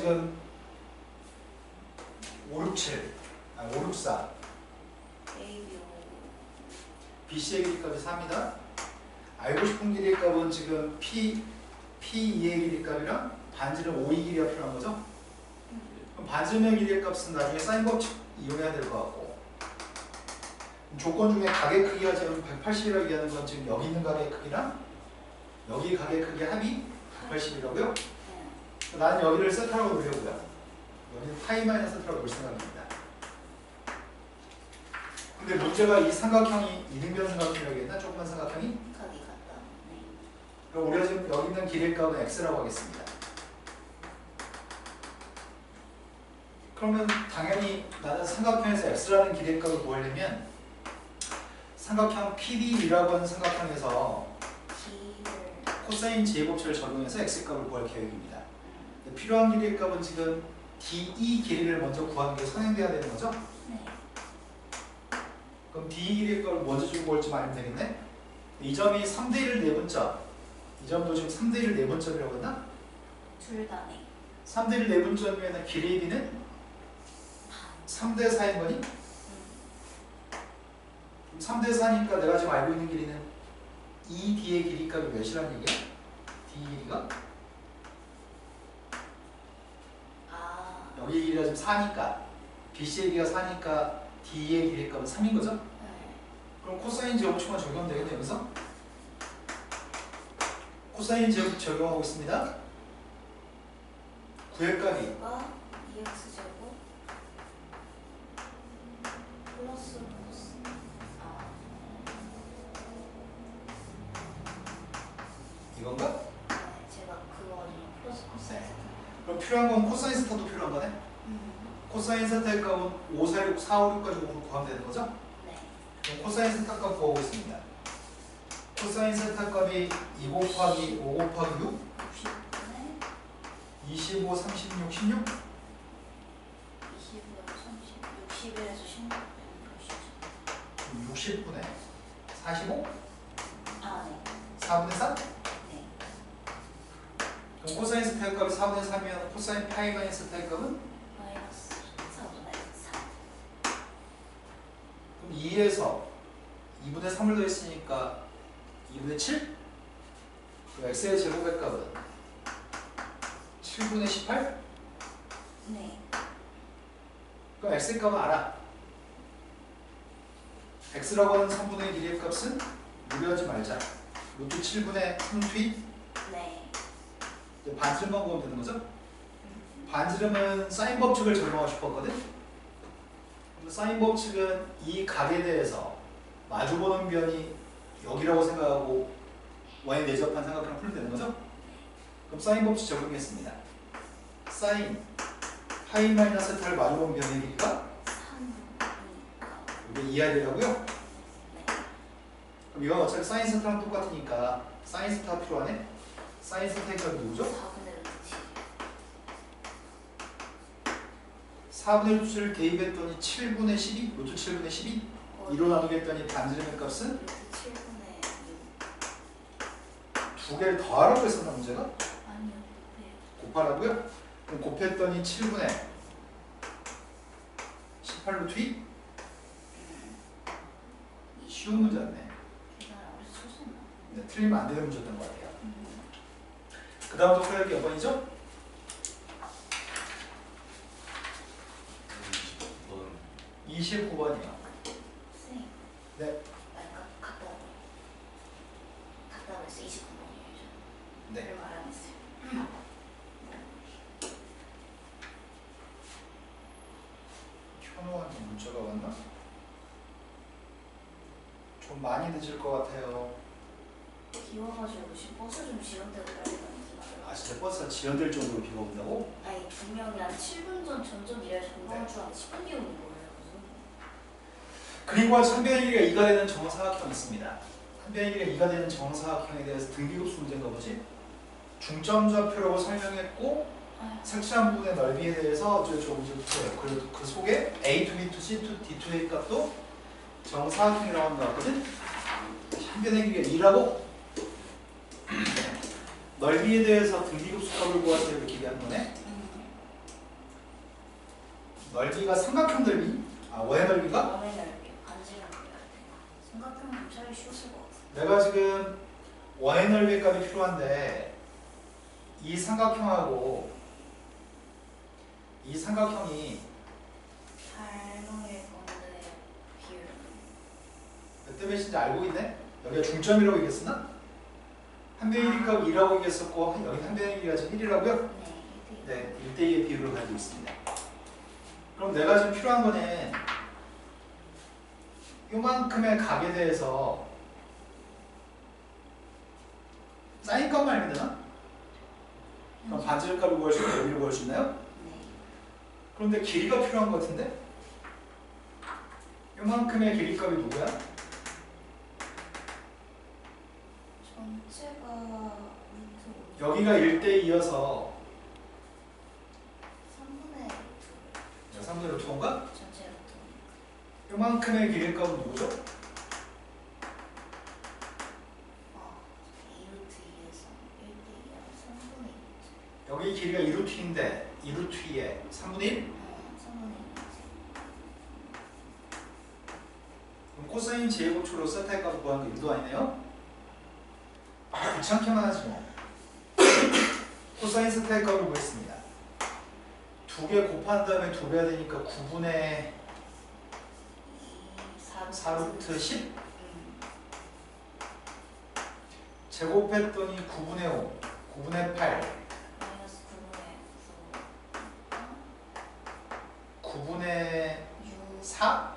지금 567, 아 564, A, B, BC의 길이값이 4입니다. 알고 싶은 길이의 값은 지금 P, P2의 길이값이랑 반지름 5의 길이가 필요한 거죠? 그럼 반지름의 길이의 값은 나중에 사인 법칙 이용해야 될 것 같고 조건 중에 가게 크기가 지금 180이라고 얘기하는 건 지금 여기 있는 가게 크기랑 여기 가게 크기 합이 180이라고요? 네. 나는 여기를 세타라고 놓으려고요. 여기는 파이 마이너스 세타라고 볼 생각입니다. 근데 문제가 이 삼각형이 이등변 삼각형이라고 했나? 조그만 삼각형이? 각이 같다. 네. 그럼 우리가 지금 여기 있는 길이의 값은 x라고 하겠습니다. 그러면 당연히 나는 삼각형에서 x라는 길이의 값을 구하려면 삼각형 PD이라고 하는 삼각형에서 코사인 제곱체를 적용해서 x 값을 구할 계획입니다. 필요한 길이의 값은 지금 DE 길이를 먼저 구하는 게 선행돼야 되는 거죠? 네. 그럼 DE 길이의 값을 먼저 주고 올지 말면 되겠네? 이 점이 3대 1 네분점 이 점도 지금 3대 1 네분점이라고 했나? 둘 다 네. 3대 1 네분점이면 길이의 비는 3대 4인 거니? 음. 3대 4니까 내가 지금 알고 있는 길이는 이 D의 길이 값이 몇이라는 얘기야? D 길이가? 아. 여기 길이가 지금 4니까 BC의 길이가 4니까 D의 길이값은 3인 거죠? 네. 그럼 코사인 제곱축만 적용하면 되겠네 여기서? 코사인 제곱 적용하고 있습니다. 구획값이 가 2x 제곱 플러스 코스 아 이건가 그거 플러스 코스 네. 그럼 필요한 건 코사인 스타도 필요한 거네? 음. 코사인 스타의 값은 5, 4, 6, 4, 5, 6까지 구하면 되는 거죠? 네. 코사인 스타 값 구하고 있습니다. 코사인 스타 값이 2 곱하기 5 곱하기 6, 60분에 25, 36, 16? 20에서 30 60에서 16 그럼 60분의 45? 아 네. 4분의 3? 네. 그럼 코사인 스타의 값이 4분의 3이면 코사인 파이 마이너스 스타의 값은 마이너스 4분의 4 그럼 2에서 2분의 3을 더했으니까 2분의 7? 그럼 x의 제곱의 값은 7분의 18? 네. 그럼 x의 값은 알아. x라고 하는 3분의 길이의 값은 무리하지 말자. 루트 7분의 3투입 네. 이제 반지름만 보면 되는 거죠? 반지름은 사인 법칙을 적용하고 싶었거든? 사인 법칙은 이 각에 대해서 마주보는 변이 여기라고 생각하고 y 내접한 삼각형을 풀면 되는 거죠? 그럼 사인 법칙 적용했습니다. 사인 파이 마이너스 타를 마주보는 변의 길이가 3이니까 이게 이하되라고요? 네. 그럼 이건 어차피 사인 스타랑 똑같으니까 사인 스타 필요하네? 사인 값이 누구죠? 4분의 루트 4분의 루트를 대입했더니 7분의 12? 루트 7분의 12? 2로 나누게 했더니 반지름의 값은 루트 7분의 6두 개를 더하라고 했었나 문제가? 아니요. 네. 곱하라고요? 그럼 곱했더니 7분의 18 루트 2? 쉬운 문제였네 계산을 어디서 쳤었나? 네, 틀리면 안 되는 문제였던 것 같아요 음. 그 풀어야 게몇 번이죠? 29번이요 선생님. 네. 아까 갔다 와. 갔다 와서 29번이에요. 네. 별말 안 했어요. 현호한테 문자가 왔나? 좀 많이 늦을 것 같아요 비워가지고 지금 버스 좀 지연되고 난리가 아 진짜 버스가 지연될 정도로 비가 온다고? 아니 분명히 한 7분 전 전전 일할 전방을 네. 줄 알았는데 10분 뒤에 오는 거예요. 그리고 한변의 길이가 2가 되는 정사각형이 있습니다. 한변의 길이가 2가 되는 정사각형에 대해서 등비급수 문제인가 보지? 중점좌표라고 설명했고 무슨 색칠한 부분의 넓이에 대해서 어쩌고저쩌고 붙여요. 그리고 그 속에 A to B to C to D to의 값도 정사각형이라고 같거든? 한변의 길이가 2라고? 넓이에 대해서 등비급수 값을 구하세요 이렇게 얘기하는 거네? 음, 넓이가 삼각형 넓이? 아 원의 넓이가? 원의 넓이 반지름 좀 차라리 쉬웠을 것 같아. 내가 지금 원의 넓이 값이 필요한데 이 삼각형하고 이 삼각형이 닮을 건데 비율. 몇 대 몇인지 알고 있네? 여기가 중점이라고 얘기했었나? 1값 2라고 얘기했었고 여기 1가 지금 1이라고요? 네, 1대1. 네, 1대2의 비율을 가지고 있습니다. 그럼 내가 지금 필요한 거는 요만큼의 각에 대해서 사인값만 알면 되나? 그럼 반지름값을 구할 수 있고 여기를 구할 수 있나요? 네. 그런데 길이가 필요한 것 같은데? 요만큼의 길이값이 누구야? 전체가 루트 여기가 1대 2여서 3분의 루트. 3분의 루트 5인가? 전체 루트. 요만큼의 길이값은 누구죠? 어, 2루트 2에서 1대2랑 3분의 2. 여기 길이가 2루트인데 2루트 2에 3분의 1? 어, 3분의 2. 그럼 코사인 제곱초로 세타의 값을 구하는 게 1도 아니네요? 아, 귀찮게만 하지 뭐. 코사인 세타의 값을 구했습니다. 두 개 곱한 다음에 두배 해야 되니까 9분의 4루트 10? 음, 제곱했더니 9분의 5, 9분의 8, 마이너스 9분의 9. 9분의 6. 4?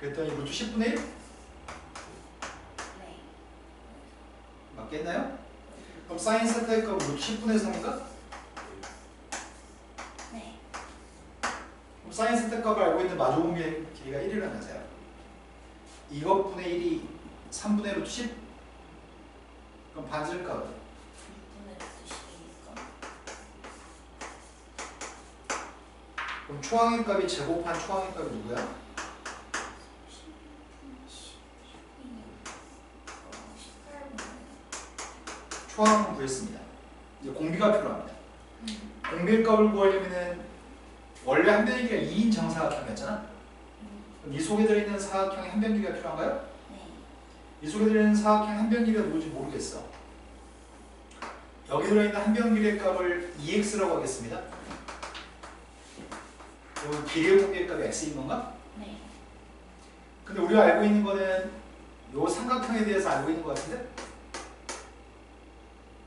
그랬더니 루트 10분의 1? 네. 맞겠나요? 그럼 사인 세타의 값은 루트 10분의 3인가? 네. 그럼 사인 세타 값을 알고 있는데 마주본 게 길이가 1이라면서요. 이것분의 1이 3분의 루트 10? 그럼 반지름 값은 6분의 루트 10이니까. 그럼 초항의 값이 제곱한 초항의 값이 누구야? 10분의 10이 어, 18분의 초항을 구했습니다. 이제 공비가 필요합니다. 음. 공비의 값을 구하려면은 원래 한 변의 길이가 2인 정사각형이었잖아. 음. 그럼 이 속에 들어있는 사각형의 한변 길이가 필요한가요? 네. 이 속에 들어있는 사각형 한변 길이가 누구지 모르겠어. 여기 들어있는 한변 길이의 값을 2x라고 하겠습니다. 그럼 길이의 공비의 값이 x인 건가? 네. 근데 우리가 알고 있는 거는 요 삼각형에 대해서 알고 있는 것 같은데?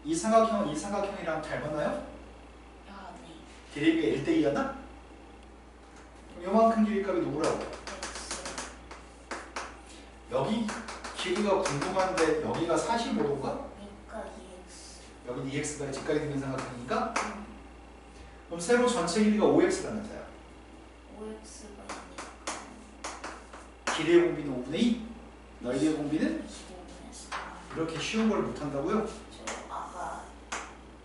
이 삼각형은 이 삼각형이랑 닮았나요? 아, 네. 길이가 1대2였나? 그럼 요만큼 길이 값이 누구라고? 여기 길이가 궁금한데 여기가 45도인가? 그러니까 2X. 여기 2x가 직각이 되는 삼각형이니까 음. 그럼 세로 전체 길이가 5x라면서요. 5X가 길이의 공비는 5분의 2, 넓이의 공비는 25분의 4. 이렇게 쉬운 걸 못한다고요? 저 아까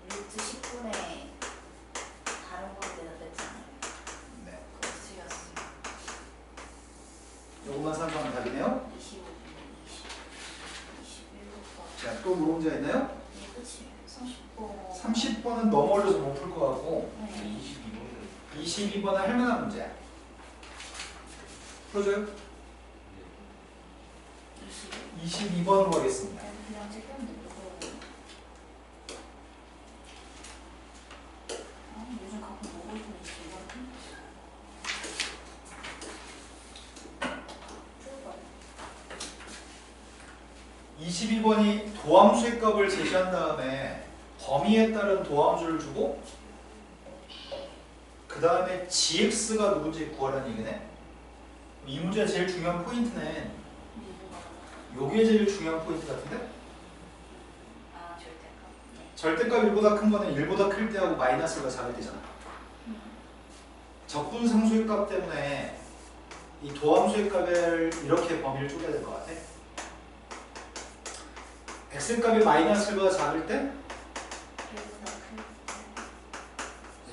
루트 10분의 다른 거 대답했잖아요. 네. 그거 틀렸어요. 요것만 생각하면 답이네요. 25분의 20. 21번. 자, 또 물어본 적 있나요? 네, 그치. 30번. 30번은 너무 어려서 못 풀 것 같고 네. 22번은 할 만한 문제. 풀어줘요? 20. 22번으로 가겠습니다. 그냥 그냥 책임도 누구 아, 요즘 가끔 먹을 거 있지 이거 22번이 도함수의 값을 제시한 다음에 범위에 따른 도함수를 주고 그 다음에 gx가 누군지 구하라는 얘기네. 이 문제의 제일 중요한 포인트는 요게 제일 중요한 포인트 같은데 아 절대값 네 절대값 1보다 큰 거는 1보다 클 때하고 마이너스가 작을 때잖아. 적분 상수의 값 때문에 이 도함수의 값을 이렇게 범위를 쪼개야 될 것 같아. x값이 마이너스가 작을 때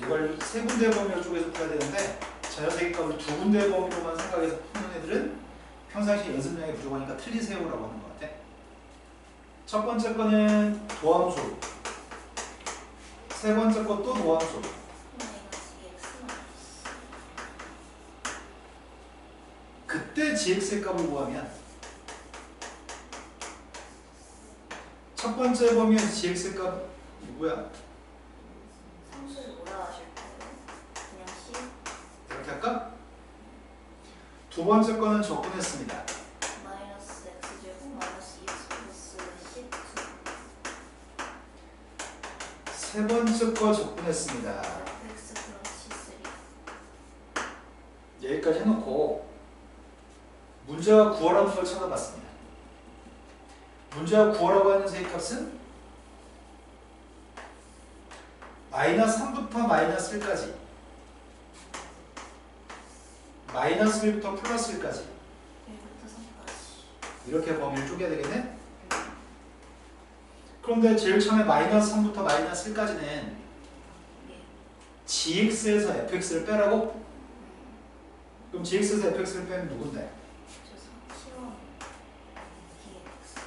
이걸 세 군데 범위로 쪼개서 풀어야 되는데 자연색의 값을 두 군데 범위로만 생각해서 푸는 애들은 평상시 연습량이 부족하니까 틀리세요라고 하는 것 같아. 첫 번째 거는 도함수. 세 번째 것도 도함수. 그때 gx의 값을 구하면 첫 번째 보면 gx의 값 누구야? 상수를 뭐라 하실 거예요? 그냥 C? 이렇게 할까? 두 번째 거는 적분했습니다. 마이너스 X제곱 마이너스 2X 플러스 C2 세 번째 거 적분했습니다. X 플러스 C3 여기까지 해놓고 문제가 구하라는 걸 찾아봤습니다. 문제가 구하라고 하는 세의 값은 마이너스 3부터 마이너스 1까지 마이너스 1부터 플러스 1까지 1부터 3까지 이렇게 범위를 쪼개야 되겠네? 그런데 제일 처음에 마이너스 3부터 마이너스 1까지는 예. gx에서 fx를 빼라고? 음. 그럼 gx에서 fx를 빼면 누군데? 저 시원 DX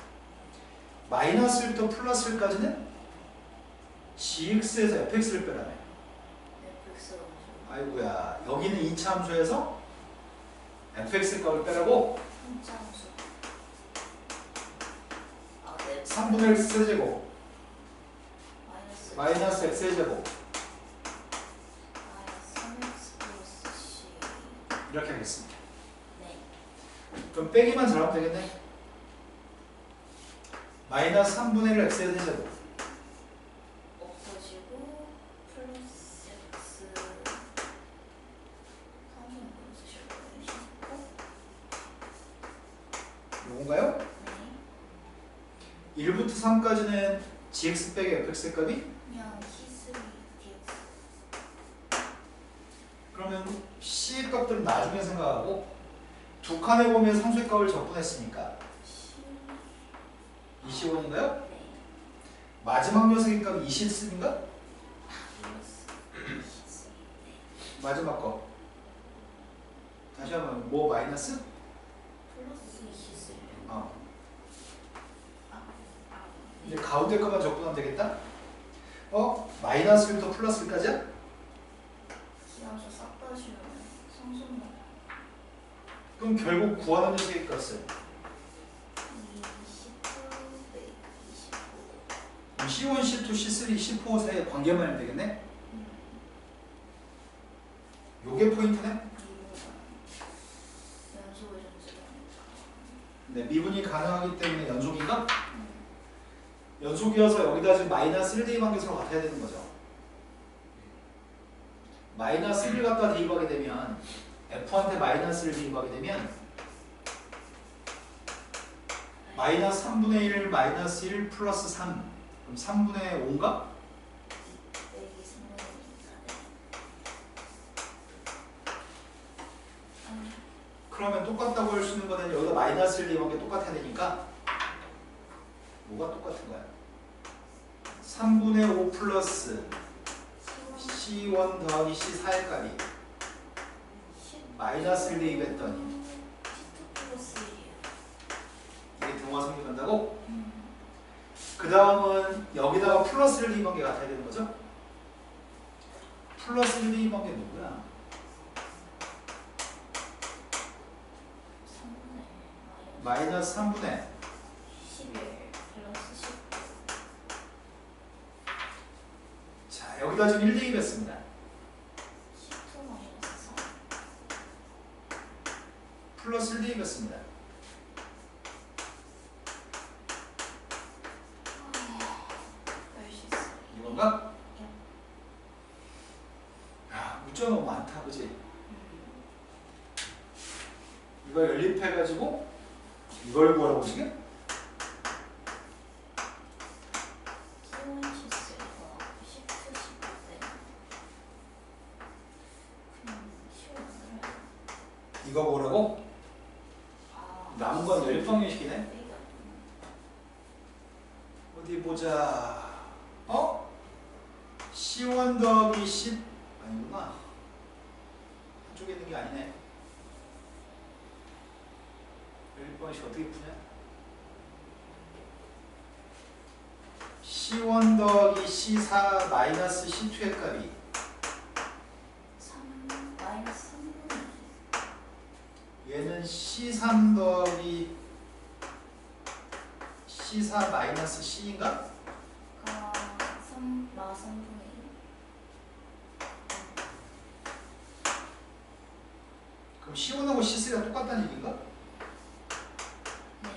마이너스 1부터 플러스 1까지는 gx에서 fx를 빼라며. 아이고야, 여기는 이차함수에서 fx 값을 빼라고? 3차 함수. 아, 네. 3분의 x 세제곱. 마이너스 마이너스 x 세제곱. 마이너스 3X 플러스 C. 이렇게 하겠습니다. 네. 그럼 빼기만 잘하면 되겠네. 마이너스 3분의 1 x 세제곱 없어지고 플러스 X 3은 뭐 쓰실 거예요? 19? 요건가요? 네 1부터 3까지는 gx 빼기 fx 값이 그냥 C3 DX 그러면 c 값들은 나중에 생각하고 두 칸에 보면 상수의 값을 적분했으니까 C 20원인가요? 네 마지막 녀석의 값이 20인가? 플러스 C3 네 마지막 거 다시 한번 뭐 마이너스? 플러스 C3 어 아, 이제 가운데 것만 적분하면 되겠다? 어? 마이너스 1부터 플러스 1까지야? 기하수 싹 다시면 상수는 그럼 결국 구하는 녀석의 값은 29, 125 C1, C2, C3, C4 사이의 관계만 하면 되겠네? 요게 포인트네? 네, 미분이 가능하기 때문에 연속인가? 연속이어서 여기다 지금 마이너스 1 대입한 게 서로 같아야 되는 거죠. 마이너스 1을 갖다 대입하게 되면 F한테 마이너스 1을 대입하게 되면 마이너스 3분의 1 마이너스 1 플러스 3 그럼 3분의 5인가? 빼기 3분의 그러면 똑같다고 할 수 있는 거는 여기다 마이너스 1 대입한 게 똑같아야 되니까 뭐가 똑같은 거야? 3분의 5 플러스 C1 더하기 C4의 값이 마이너스 1 대입했더니 10 플러스 1이에요 이게 등화 성립한다고? 그 다음은 여기다가 플러스 1 대입한 게 같아야 되는 거죠? 플러스 1 대입한 게 누구야? 3분의 마이너스 3분의 11 플러스 10 자 여기다 지금 1 대입했습니다. 10 마이너스 3 플러스 1 대입했습니다. 할수 있어요. 이건가? 야 너무 많다 그지? 이걸 연립해가지고 이걸 구하라고 지금? 키원 시스 더하기 10 10때 그냥 쉬워요 이거 구하라고? 아 남은 건 빼기 어디 보자. 어? C1 더하기 10 아니구나. 한쪽에 있는 게 아니네. 1번씩 어떻게 푸냐? C1 더하기 C4 마이너스 C2의 값이 3 마이너스 3분의 얘는 C3 더하기 C4 마이너스 C인가? 가 3, 마 3분의 1. 그럼 C1하고 C3가 똑같다는 얘기인가? 네.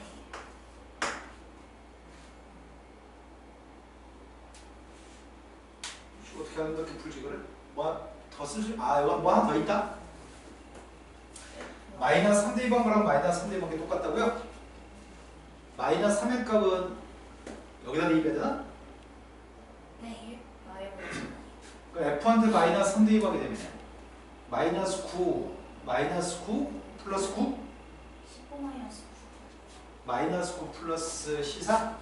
이거 어떻게 이거를? 뭐더 쓰지? 아 이거 뭐 하나 더 있다? 마이너스 3대 2번 거랑 마이너스 3대 2번 게 똑같다고요? 마이너스 3의 값은 여기다 대입해야 되나? 네. 1. 마이너스 그럼 F한테 마이너스 3대 2번 하게 되면 마이너스 9 마이너스 9 플러스 9 15 마이너스 마이너스 9 플러스 C4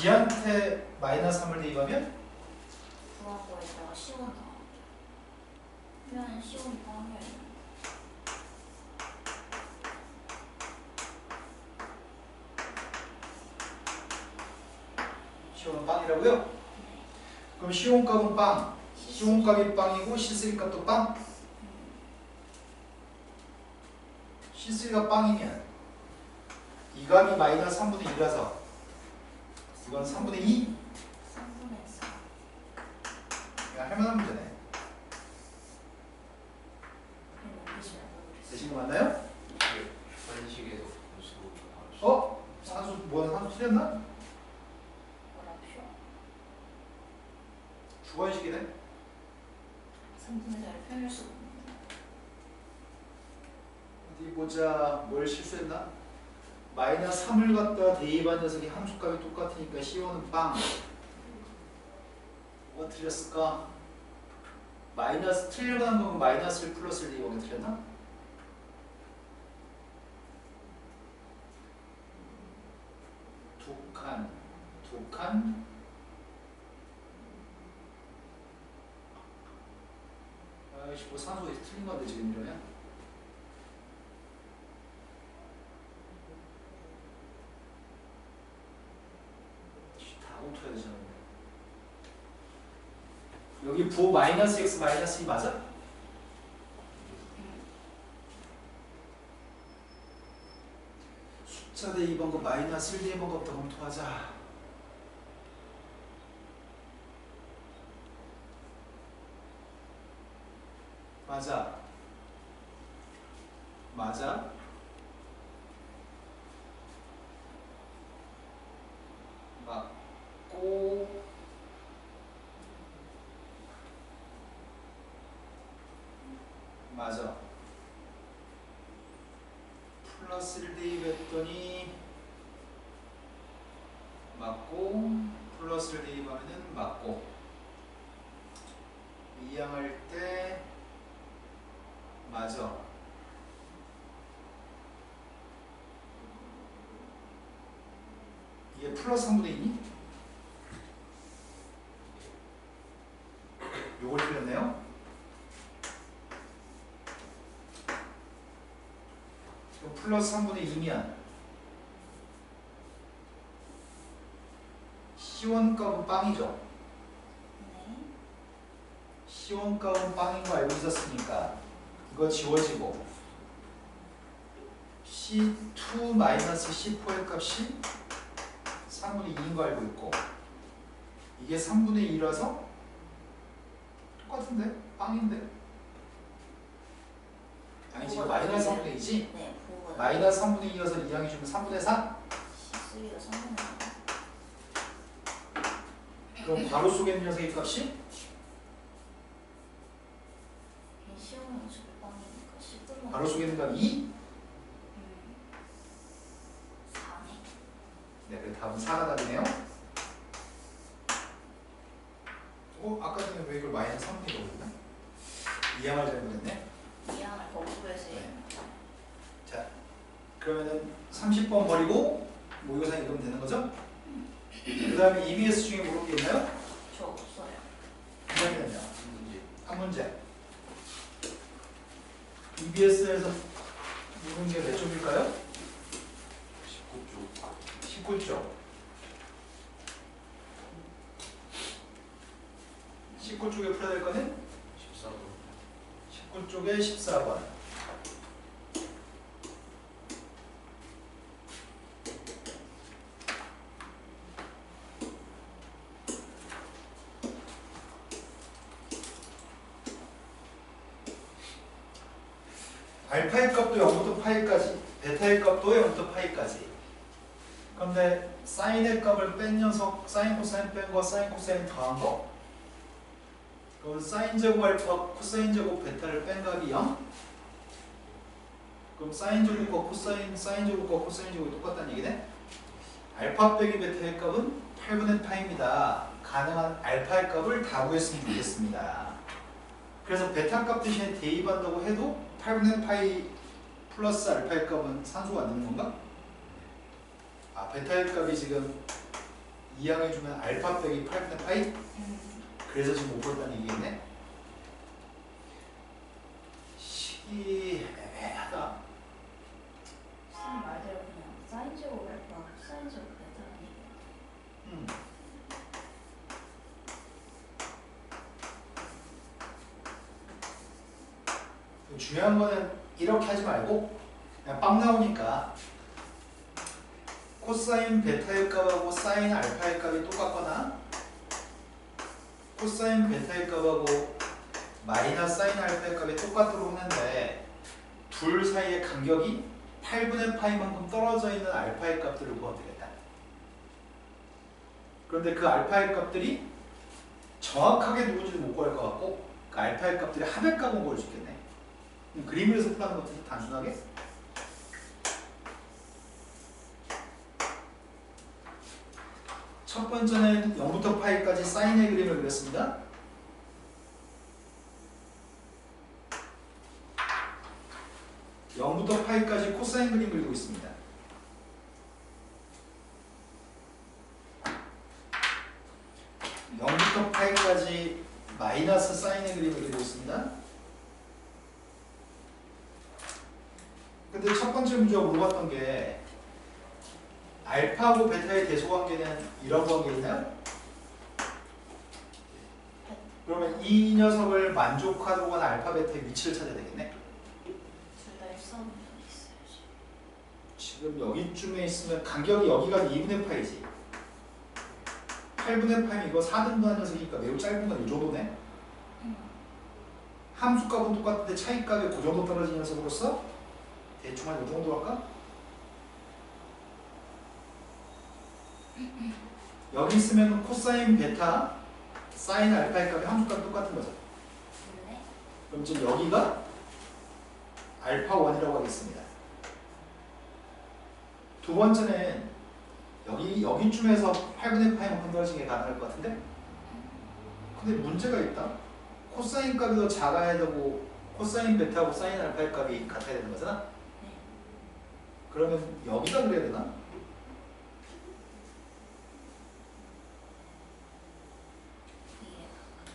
지한테 마이너스 3을 대입하면 9. 구한 거에다가 시원 나오죠. 그러면 시원 방열. 시온은 빵이라고요? 그럼 시온 값은 빵 시온 값이 빵이고 C3 값도 빵 C3가 빵이면 이 값이 마이너스 3분의 2라서 이건 3분의 2 3분의 4. 그냥 할만한 문제네. 되신 거 맞나요? 어? 산수 뭐야 산수 틀렸나? 주관식이네 3분의 4를 표현할 수가 없는데. 어디 보자 뭘 실수했나? 마이너스 3을 갖다 대입한 녀석이 함수값이 똑같으니까 C1은 빵 뭐가 틀렸을까? 마이너스 틀려고 한 거면 마이너스를 플러스를 대입하게 틀렸나? 두 칸, 두 칸. 아이씨, 뭐 산소에서 틀린 건데 지금 이러면? 다 멈춰야 되잖아. 여기 부호 마이너스 x 마이너스 2 맞아? 숫자 대 2번 거 마이너스 1대 2번 거부터 검토하자. 맞아. 맞아. 맞고 맞아. 플러스 1 대입했더니 맞고 플러스를 대입하면은 맞고 이항할 때 맞아. 이게 플러스 3분의 2니? 요걸 틀렸네요. 그럼 플러스 3분의 2면 C1 값은 빵이죠. 네. C1 값은 빵인 거 알고 있었으니까 이거 지워지고 C2 마이너스 C4의 값이 3분의 2인 거 알고 있고 이게 3분의 2라서 똑같은데? 빵인데? 아니 지금 마이너스 3분의 2지? 네. 마이너스 3분의 2여서 이항이 주면 3분의 4? C3가 3분의 4. 그럼 바로 속에 있는 녀석의 값이? 10분만. 바로 속에 있는 값 2? 음. 4네. 네, 그 답은 4가 답이네요. 어? 아까 전에 왜 이걸 마이너스 3분의 2로 했나? 이항을 잘못했네. 이항을 거꾸로해서 네. 그러면은 30번 버리고 모의고사 읽으면 되는 거죠? 그 다음에 EBS 중에 물을 게 있나요? 저 없어요. 그러면요. 문제. 한 문제. EBS에서 물은 게 몇 쪽일까요? 19쪽. 19쪽. 19쪽에 풀어야 될 거는 14도. 그쪽에 14번. 알파의 값도 0부터 파이까지, 베타의 값도 0부터 파이까지. 그런데 사인의 값을 뺀 녀석, 사인 코사인 뺀 거, 사인 코사인 더한 거. 그럼 사인 제곱 알파, 코사인 제곱 베타를 뺀 값이 0? 그럼 사인 제곱과 코사인, 사인 제곱과 코사인 제곱이 똑같다는 얘기네? 알파 빼기 베타의 값은 8분의 파입니다. 가능한 알파의 값을 다 구했으면 좋겠습니다. 그래서 베타 값 대신에 대입한다고 해도 8분의 파이 플러스 알파의 값은 산수가 안 되는 건가? 아, 베타의 값이 지금 이항해주면 알파 빼기 8분의 파이? 음. 그래서 지금 못 벌다는 얘기겠네? 식이 애매하다. 쌤 말대로 그냥 사인 제곱 알파, 사인 제곱 베타라는 얘기야. 음. 중요한 거는 이렇게 하지 말고 그냥 빵 나오니까 코사인 베타의 값하고 사인 알파의 값이 똑같거나 코사인 베타의 값하고 마이너스 사인 알파의 값이 똑같도록 하는데 둘 사이의 간격이 8분의 파이만큼 떨어져 있는 알파의 값들을 구하면 되겠다. 그런데 그 알파의 값들이 정확하게 누군지도 못 구할 것 같고 그 알파의 값들이 합의 값은 구할 수 있겠네. 그림에서 풀하는 것도 단순하게 첫 번째는 0부터 파이까지 사인의 그림을 그렸습니다. 영부터 파이까지 코사인 그림 그리고 있습니다. 영부터 파이까지 마이너스 사인의 그림을 그리고 있습니다. 근데 첫 번째 문제가 물어봤던 게 알파하고 베타의 대소 관계는 이런 관계 있나요? 그러면 이 녀석을 만족하도록 하는 알파 베타의 위치를 찾아야 되겠네. 지금 여기쯤에 있으면 간격이 여기가 2분의 파이지. 8분의 파이 이거 4등분 한 녀석이니까 매우 짧은 건 이 정도네. 음. 함수값은 똑같은데 차이값이 그 정도 떨어지는 녀석으로서 대충 한 이 정도 할까? 여기 있으면 코사인 베타, 사인 알파의 값이 함수 값이 똑같은 거죠. 네. 그럼 지금 여기가 알파 1이라고 하겠습니다. 두 번째는 여기 여기쯤에서 8분의 파이만큼 떨어지는 게 가능할 것 같은데? 근데 문제가 있다. 코사인 값이 더 작아야 되고 코사인 베타하고 사인 알파의 값이 같아야 되는 거잖아. 네. 그러면 여기다 그려야 되나?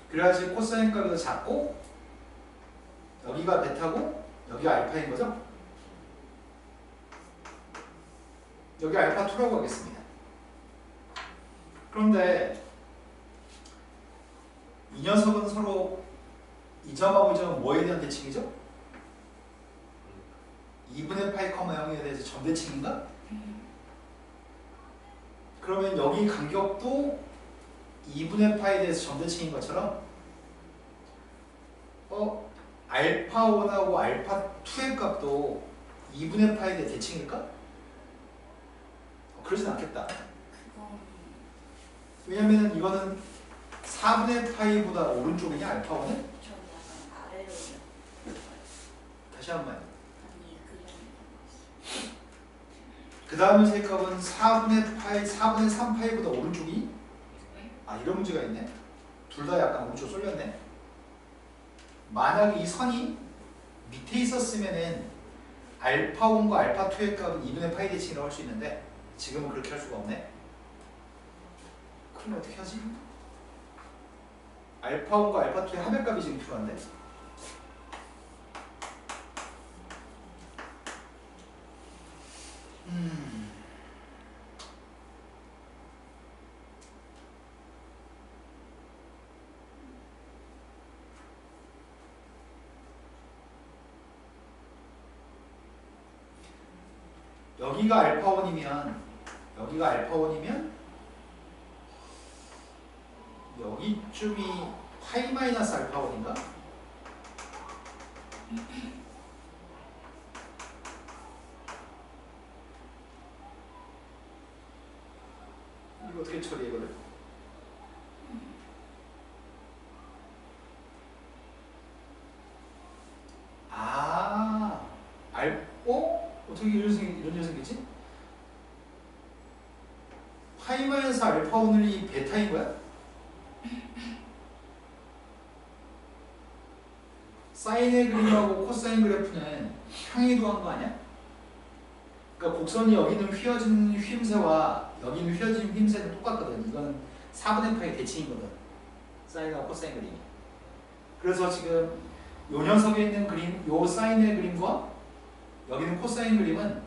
그래야지 코사인 값이 더 작고 여기가 베타고 여기가 알파인 거죠? 여기 알파 2라고 하겠습니다. 그런데 이 녀석은 서로 이 점하고 이 점은 뭐에 대한 대칭이죠? 2분의 파이 커마 0에 대해서 점대칭인가? 그러면 여기 간격도 2분의 파이에 대해서 점대칭인 것처럼 어? 알파 1하고 알파 2의 값도 2분의 파이에 대해 대칭일까? 어, 그러진 않겠다. 왜냐면 이거는 4분의 파이보다 오른쪽이냐 알파 1은? 좀 약간 아래로 올려. 다시 한 번 아니 그냥 그 다음에 세 값은 4분의 파이, 4분의 3 파이보다 오른쪽이? 아 이런 문제가 있네. 둘 다 약간 오른쪽 쏠렸네. 만약 이 선이 밑에 있었으면은 알파 1과 알파 2의 값은 2분의 파이 대칭이라고 할 수 있는데 지금은 그렇게 할 수가 없네. 그럼 어떻게 하지? 알파 1과 알파 2의 합의 값이 지금 필요한데. 여기가 알파원이면 여기가 알파원이면 여기쯤이 파이 마이너스 알파원인가? 처리해 이거를? 아, 알, 어? 어떻게 이런 녀석이, 이런 녀석이지? 파이 마이너스 알파 1이 베타인 거야? 사인의 그림하고 코사인 그래프는 평이도한 거 아니야? 그러니까 곡선이 여기는 휘어진 휘임새와 여기는 휘어진 휘임새는 똑같거든. 이건 4분의 파의 대칭이거든. 사인하고 코사인 그림이. 그래서 지금 요 녀석에 있는 그림, 요 사인의 그림과 여기는 코사인 그림은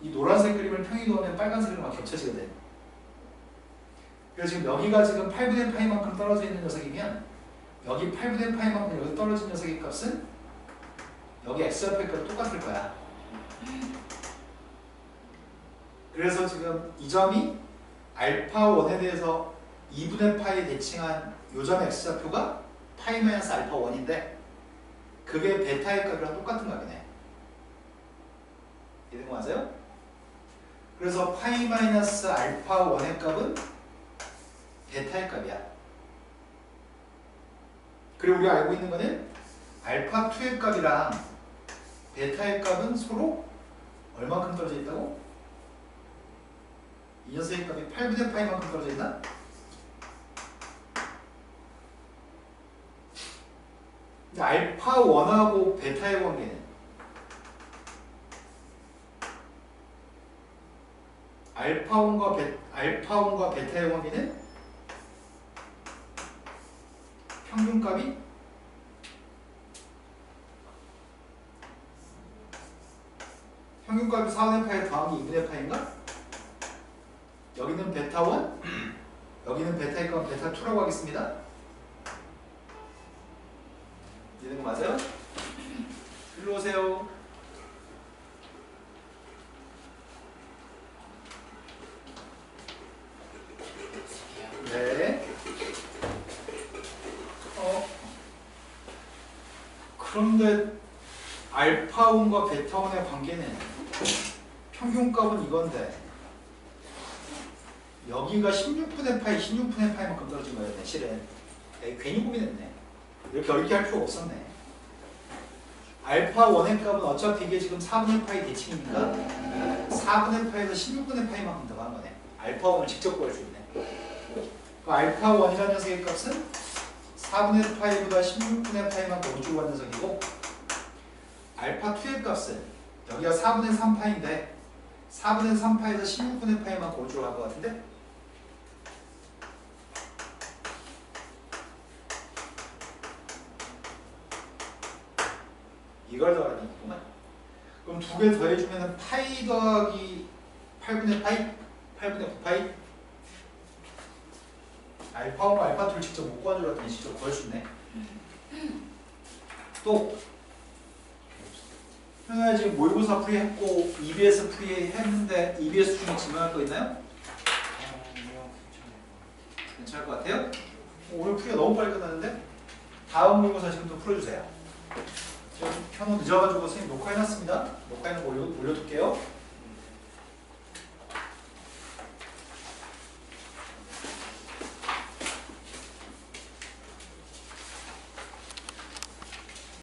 이 노란색 그림을 평이도하면 빨간색 그림과 겹쳐지거든. 그래서 지금 여기가 지금 8분의 파이만큼 떨어져 있는 녀석이면 여기 8분의 파이만큼 여기 떨어진 녀석의 값은 여기 x좌표의 값 똑같을 거야. 그래서 지금 이 점이 알파 1에 대해서 2분의 파이 대칭한 요점 x좌표가 파이 마이너스 알파 1인데 그게 베타의 값이랑 똑같은 값이네. 이해된 거 맞아요? 그래서 파이 마이너스 알파 1의 값은 베타의 값이야. 그리고 우리가 알고 있는 거는 알파 2의 값이랑 베타의 값은 서로 얼마큼 떨어져 있다고? 이 녀석의 값이 8분의 파이만큼 떨어져 있나? 알파 1하고 베타의 관계는 알파 1과 베, 알파 1과 베타의 관계는 평균값이 평균값이 4분의 파이 더하기 2분의 파인가? 여기는 베타 1, 여기는 베타일 건 베타 2라고 하겠습니다. 이해된 거 맞아요? 일로 오세요. 네. 어. 그런데 알파 1과 베타 1의 관계는 평균값은 이건데 여기가 16분의 파이, 16분의 파이만큼 떨어진 거였네, 실은. 에이, 괜히 고민했네. 이렇게 어렵게 할 필요 없었네. 알파 1의 값은 어차피 이게 지금 4분의 파이 대칭이니까 4분의 파이에서 16분의 파이만큼 더한 거네. 알파 1을 직접 구할 수 있네. 그 알파 1이라는 녀석의 값은 4분의 파이보다 16분의 파이만큼 우주로 간 녀석이고 알파 2의 값은 여기가 4분의 3파인데 4분의 3파에서 16분의 파이만큼 우주로 간것 같은데 이걸 더하니 있구만. 그럼 두 개 더해주면 파이 더하기 8분의 파이? 8분의 9파이? 알파와 알파 2를 직접 못 구하줄 알았더니 직접 구할 수 있네. 또 현아 지금 모의고사 풀이 했고 EBS 풀이 했는데 EBS 중에 질문할 거 있나요? 괜찮을 것 같아요? 오늘 풀이가 너무 빨리 끝났는데 다음 모의고사 지금 좀 풀어주세요. 지금 켜놓 늦어가지고 선생님 녹화해놨습니다. 녹화해놓고 올려, 올려둘게요.